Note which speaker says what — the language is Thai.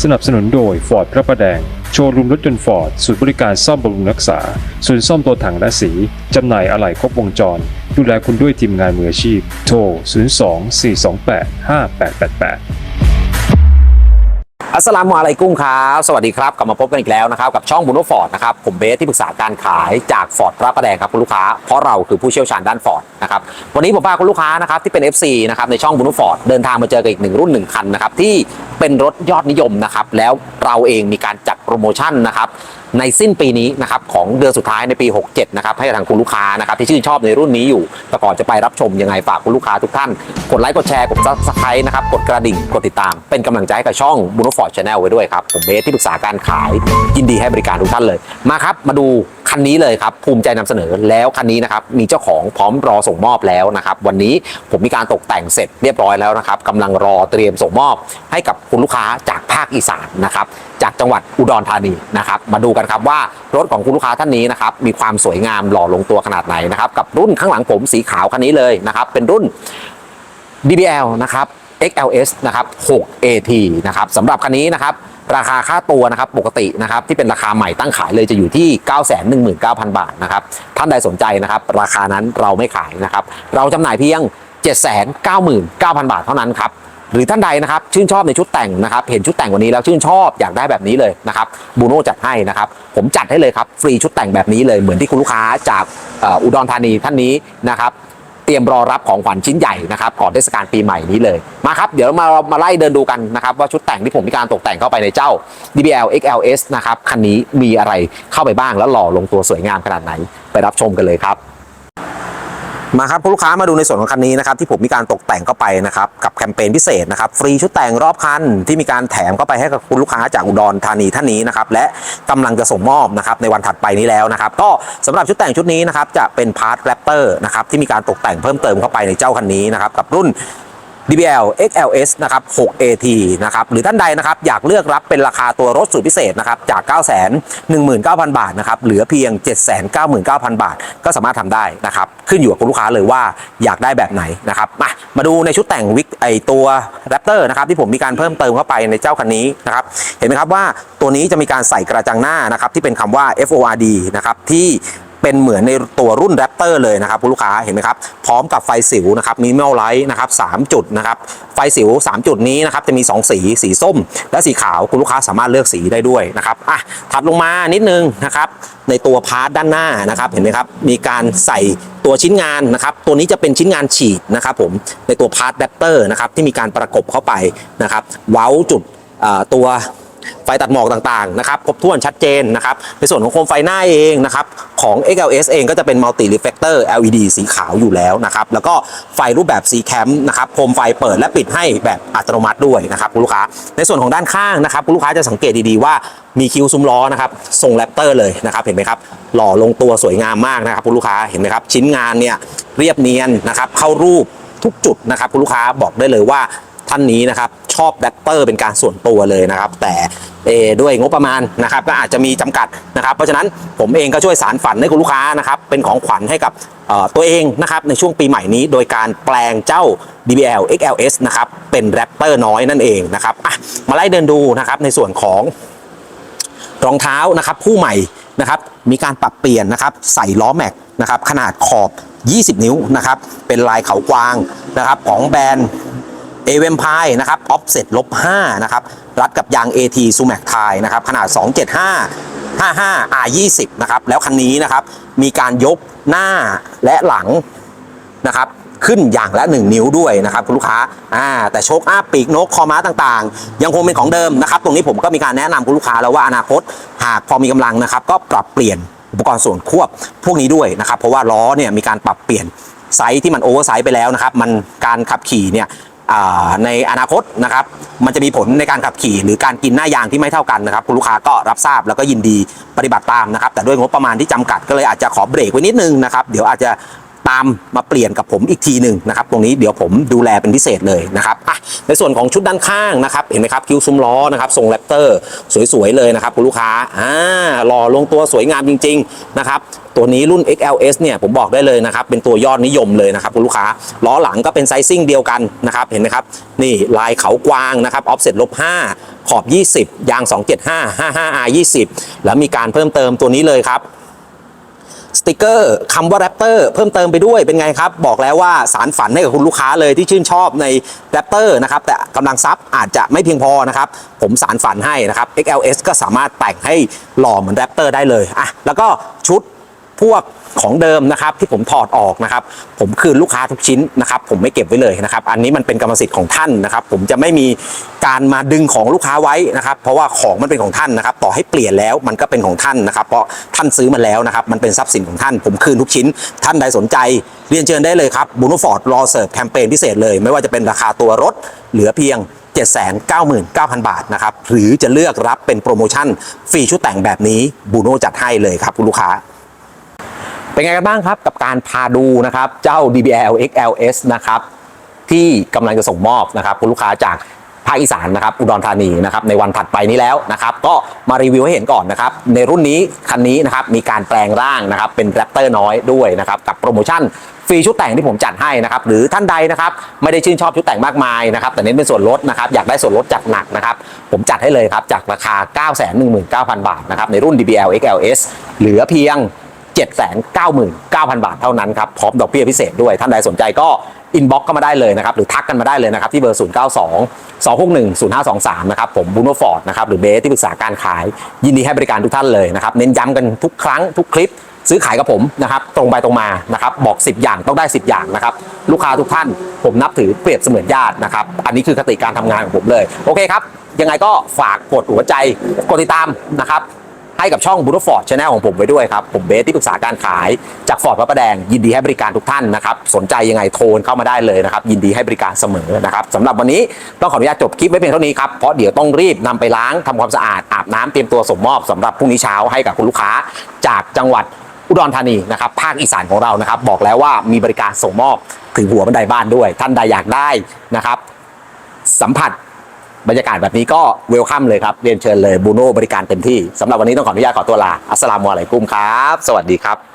Speaker 1: สนับสนุนโดย Ford พระประแดง โชว์รูมรถยนต์ฟอร์ดศูนย์บริการซ่อมบำรุงรักษา ศูนย์ซ่อมตัวถังและสี จำหน่ายอะไหล่ครบวงจร ดูแลคุณด้วยทีมงานมืออาชีพ โทร 02 428 5888
Speaker 2: อัสลามุอะลัยกุมครับ สวัสดีครับ กลับมาพบกันอีกแล้วนะครับ กับช่องบุนโนฟอร์ดนะครับ ผมเบสที่ปรึกษาการขายจากฟอร์ดพระประแดงครับคุณลูกค้า เพราะเราคือผู้เชี่ยวชาญด้านฟอร์ดนะครับ วันนี้ผมพาคุณลูกค้านะครับที่เป็น FC นะครับในช่องบุนโนฟอร์ดเดินทางมาเจอกับอีกหนึ่งรุ่นหนึ่งคันนะครับที่ เป็นรถยอดนิยมนะครับ แล้วเราเองมีการจัดโปรโมชั่นนะครับในสิ้นปีนี้นะครับของเดือนสุดท้ายในปี 67 นะครับให้กับทางคุณลูกค้านะครับที่ชื่นชอบในรุ่นนี้อยู่ แต่ก่อนจะไปรับชมยังไงฝากคุณลูกค้าทุกท่าน กดไลค์กดแชร์กดซับสไครต์นะครับกดกระดิ่งกดติดตาม เป็นกำลังใจให้กับช่องบุนฟอร์ดชาแนลไว้ด้วยครับ ผมเบสที่ปรึกษาการขายยินดีให้บริการทุกท่านเลยมาครับ มาดูคันนี้เลยครับภูมิใจนำเสนอแล้วคันนี้นะครับมีเจ้าของพร้อมรอส่งมอบแล้วนะครับ วันนี้ผมมีการตกแต่งเสร็จเรียบร้อยแล้วนะครับกำลังรอเตรียมส่งมอบ ให้กับคุณลูกค้าจากภาคอีสานนะครับจากจังหวัดอุดรธานีนะครับ มาดูกันครับว่ารถของคุณลูกค้าท่านนี้นะครับมีความสวยงามหล่อลงตัวขนาดไหนนะครับกับรุ่นข้างหลังผมสีขาวคันนี้เลยนะครับเป็นรุ่น DBL นะครับ XLS นะครับ 6AT นะครับสำหรับคันนี้นะครับ ราคาค่าตัวนะครับปกตินะครับที่เป็นราคาใหม่ตั้งขายเลยจะอยู่ที่ 919,000 บาทนะครับท่านใดสนใจนะครับราคานั้นเราไม่ขายนะครับเราจำหน่ายเพียง 799,000 บาทเท่านั้นครับหรือท่านใดนะครับชื่นชอบในชุดแต่งนะครับเห็นชุดแต่งวันนี้แล้วชื่นชอบอยากได้แบบนี้เลยนะครับบูโน่จัดให้นะครับผมจัดให้เลยครับฟรีชุดแต่งแบบนี้เลยเหมือนที่คุณลูกค้าจากอุดรธานีท่านนี้นะครับ เตรียมรอรับของขวัญชิ้นใหญ่นะครับก่อนเทศกาลปีใหม่นี้เลยมาครับเดี๋ยวมามาไล่เดินดูกันนะครับว่าชุดแต่งที่ผมมีการตกแต่งเข้าไปในเจ้า DBL XLS นะครับคันนี้มีอะไรเข้าไปบ้างแล้วหล่อลงตัวสวยงามขนาดไหน ไปรับชมกันเลยครับ มาครับคุณลูกค้ามาดูในส่วนของคันนี้นะครับที่ผมมีการตกแต่งเข้าไปนะครับกับแคมเปญพิเศษนะครับฟรีชุดแต่งรอบคันที่มีการแถมเข้าไปให้กับคุณลูกค้าจากอุดรธานีท่านนี้นะครับและกำลังจะส่งมอบนะครับในวันถัดไปนี้แล้วนะครับก็สำหรับชุดแต่งชุดนี้นะครับจะเป็นพาร์ทแรปเตอร์นะครับที่มีการตกแต่งเพิ่มเติมเข้าไปในเจ้าคันนี้นะครับกับรุ่น DBL XLS นะครับ 6AT นะครับ หรือท่านใดนะครับอยากเลือกรับเป็นราคาตัวรถสุดพิเศษนะครับ จาก 919,000 บาทนะครับ เหลือเพียง 799,000 บาท ก็สามารถทำได้นะครับ ขึ้นอยู่กับคุณลูกค้าเลยว่าอยากได้แบบไหนนะครับ มา มาดูในชุดแต่งวิกไอตัว Raptor นะครับ ที่ผมมีการเพิ่มเติมเข้าไปในเจ้าคันนี้นะครับ เห็นไหมครับว่าตัวนี้จะมีการใส่กระจังหน้านะครับที่เป็นคำว่า FORD นะครับที่ เป็นเหมือนในตัวรุ่นแรปเตอร์เลยนะครับคุณลูกค้าเห็นไหมครับพร้อมกับไฟสิวนะครับมีเมลไลท์นะครับสามจุดนะครับไฟสิว 3 จุดนี้นะครับจะมี 2 สีสีส้ม และสีขาวคุณลูกค้าสามารถเลือกสีได้ด้วยนะครับอะถัดลงมานิดนึงนะครับในตัวพาร์ทด้านหน้านะครับเห็นไหมครับมีการใส่ตัวชิ้นงานนะครับตัวนี้จะเป็นชิ้นงานฉีดนะครับผมในตัวพาร์ทแรปเตอร์นะครับที่มีการประกบเข้าไปนะครับเว้าจุดตัว ไฟตัดหมอกต่างๆนะครับครบถ้วนชัดเจนนะครับในส่วนของโคมไฟหน้าเองนะครับของ XLS เองก็จะเป็น Multi Reflector LED สีขาวอยู่แล้วนะครับแล้วก็ไฟรูปแบบ C cam นะครับโคมไฟเปิดและปิดให้แบบอัตโนมัติด้วยนะครับคุณลูกค้าในส่วนของด้านข้างนะครับคุณลูกค้าจะสังเกตดีๆว่ามีคิ้วซุ้มล้อนะครับทรงแรปเตอร์เลยนะครับเห็นไหมครับหล่อลงตัวสวยงามมากนะครับคุณลูกค้าเห็นไหมครับชิ้นงานเนี่ยเรียบเนียนนะครับเข้ารูปทุกจุดนะครับคุณลูกค้าบอกได้เลยว่า ท่านนี้นะครับชอบแรปเตอร์เป็นการส่วนตัวเลยนะครับ แต่เอด้วยงบประมาณนะครับก็อาจจะมีจำกัดนะครับ เพราะฉะนั้นผมเองก็ช่วยสารฝันให้คุณลูกค้านะครับเป็นของขวัญให้กับตัวเองนะครับในช่วงปีใหม่นี้โดยการแปลงเจ้า DBL XLS นะครับเป็นแรปเตอร์น้อยนั่นเองนะครับมาไล่เดินดูนะครับในส่วนของรองเท้านะครับคู่ใหม่นะครับมีการปรับเปลี่ยนนะครับใส่ล้อแม็กนะครับขนาดขอบ 20 นิ้วนะครับเป็นลายเขากวางนะครับของแบรนด์ เอเวมพายนะครับออฟเซ็ตลบ5นะครับรัดกับยาง AT ซูแม็กไทยนะครับขนาด 275 55 R20 นะครับแล้วคันนี้นะครับมีการยกหน้าและหลังนะครับขึ้นอย่างละ 1 นิ้วด้วยนะครับคุณลูกค้าอ่าแต่โชคอัพปีกนกคอม้าต่างๆ ยังคงเป็นของเดิมนะครับ ตรงนี้ผมก็มีการแนะนำคุณลูกค้าแล้วว่าอนาคต หากพอมีกำลังนะครับ ก็ปรับเปลี่ยนอุปกรณ์ส่วนควบพวกนี้ด้วยนะครับ เพราะว่าล้อเนี่ยมีการปรับเปลี่ยนไซส์ที่มันโอเวอร์ไซส์ไปแล้วนะครับ มันการขับขี่เนี่ย ในอนาคตนะครับมันจะมีผลในการขับขี่ หรือการกินหน้ายางที่ไม่เท่ากันนะครับคุณลูกค้าก็รับทราบแล้วก็ยินดีปฏิบัติตามนะครับแต่ด้วยงบประมาณที่จำกัดก็เลยอาจจะขอเบรกไว้นิดนึงนะครับเดี๋ยวอาจจะ ตามมาเปลี่ยนกับผมอีกทีหนึ่งนะครับตรงนี้เดี๋ยวผมดูแลเป็นพิเศษเลยนะครับอะในส่วนของชุดด้านข้างนะครับเห็นไหมครับคิ้วซุ้มล้อนะครับทรงแรปเตอร์สวยๆเลยนะครับคุณลูกค้าอ่าหล่อลงตัวสวยงามจริงๆนะครับตัวนี้รุ่น XLS เนี่ยผมบอกได้เลยนะครับเป็นตัวยอดนิยมเลยนะครับคุณลูกค้าล้อหลังก็เป็นไซซิ่งเดียวกันนะครับเห็นไหมครับนี่ลายเขากวางนะครับออฟเซ็ตลบ5ขอบ 20 ยาง 275 55R 20 แล้วมีการเพิ่มเติมตัวนี้เลยครับ สติกเกอร์คำว่าแรปเตอร์เพิ่มเติมไปด้วยเป็นไงครับ บอกแล้วว่าสารฝันให้กับคุณลูกค้าเลยที่ชื่นชอบในแรปเตอร์นะครับแต่กำลังซับอาจจะไม่เพียงพอนะครับ ผมสารฝันให้นะครับ XLS ก็สามารถแต่งให้หล่อเหมือนแรปเตอร์ได้เลยอะแล้วก็ชุด พวกของเดิมนะครับที่ผมถอดออกนะครับผมคืนลูกค้าทุกชิ้นนะครับผมไม่เก็บไว้เลยนะครับอันนี้มันเป็นกรรมสิทธิ์ของท่านนะครับผมจะไม่มีการมาดึงของลูกค้าไว้นะครับเพราะว่าของมันเป็นของท่านนะครับต่อให้เปลี่ยนแล้วมันก็เป็นของท่านนะครับ เพราะท่านซื้อมาแล้วนะครับมันเป็นทรัพย์สินของท่าน ผมคืนทุกชิ้น ท่านใดสนใจ เรียนเชิญได้เลยครับบูโนฟอร์ดรอเสิร์ฟแคมเปญพิเศษเลย ไม่ว่าจะเป็นราคาตัวรถเหลือเพียง799,000 บาทนะครับหรือจะเลือกรับเป็นโปรโมชั่นฟรีชุดแต่งแบบนี้บูโนจัดให้เลยครับคุณลูกค้า เป็นไงกันบ้างครับกับการพาดูนะครับเจ้า DBL XLS นะครับที่กำลังจะส่งมอบนะครับคุณลูกค้าจากภาคอีสานนะครับอุดรธานีนะครับในวันถัดไปนี้แล้วนะครับก็มารีวิวให้เห็นก่อนนะครับในรุ่นนี้คันนี้นะครับมีการแปลงร่างนะครับเป็นแรปเตอร์น้อยด้วยนะครับกับโปรโมชั่นฟรีชุดแต่งที่ผมจัดให้นะครับหรือท่านใดนะครับไม่ได้ชื่นชอบชุดแต่งมากมายนะครับแต่เน้นเป็นส่วนลดนะครับอยากได้ส่วนลดจัดหนักนะครับผมจัดให้เลยครับจากราคา 919,000 บาทนะครับในรุ่น DBL XLS เหลือเพียง 799,000 บาทเท่านั้นครับพร้อมดอกเบี้ยพิเศษด้วยท่านใดสนใจก็อินบ็อกเข้ามาได้เลยนะครับหรือทักกันมาได้เลยนะครับที่เบอร์ 092 261 0523 นะครับผมบูโนฟอร์ดนะครับหรือเบสที่ปรึกษาการขาย ยินดีให้บริการทุกท่านเลยนะครับเน้นย้ำกันทุกครั้งทุกคลิปซื้อขายกับผมนะครับตรงไปตรงมานะครับบอก 10 อย่างต้องได้ 10 อย่างนะครับลูกค้าทุกท่านผมนับถือเปรียบเสมือนญาตินะครับอันนี้คือคติการทำงานของผมเลย โอเคครับ ยังไงก็ฝากกดหัวใจกดติดตามนะครับ ให้กับช่องบูโ f ฟอร์ดช n แนลของผมไว้ด้วยครับ ผมเบสที่ปรึกษาการขายจากฟอร์ดพระประแดง ยินดีให้บริการทุกท่านนะครับ สนใจยังไงโทรเข้ามาได้เลยนะครับ ยินดีให้บริการเสมอนะครับสำหรับวันนี้ต้องขออนุญาตจบคลิปไว้เพียงเท่านี้ครับเพราะเดี๋ยวต้องรีบนำไปล้างทำความสะอาดอาบน้ำเตรียมตัวส่งมอบสำหรับพรุ่งนี้เช้าให้กับคุณลูกค้า จากจังหวัดอุดรธานีนะครับภาคอีสานของเรานะครับ บอกแล้วว่ามีบริการส่งมอบถึงหัวบันไดบ้านด้วย ท่านใดอยากได้นะครับ สัมผัส บรรยากาศแบบนี้ก็เวลคัมเลยครับ เรียนเชิญเลยบูโน่บริการเต็มที่สำหรับวันนี้ต้องขออนุญาตขอตัวลาอัสสลามุอะลัยกุมครับ สวัสดีครับ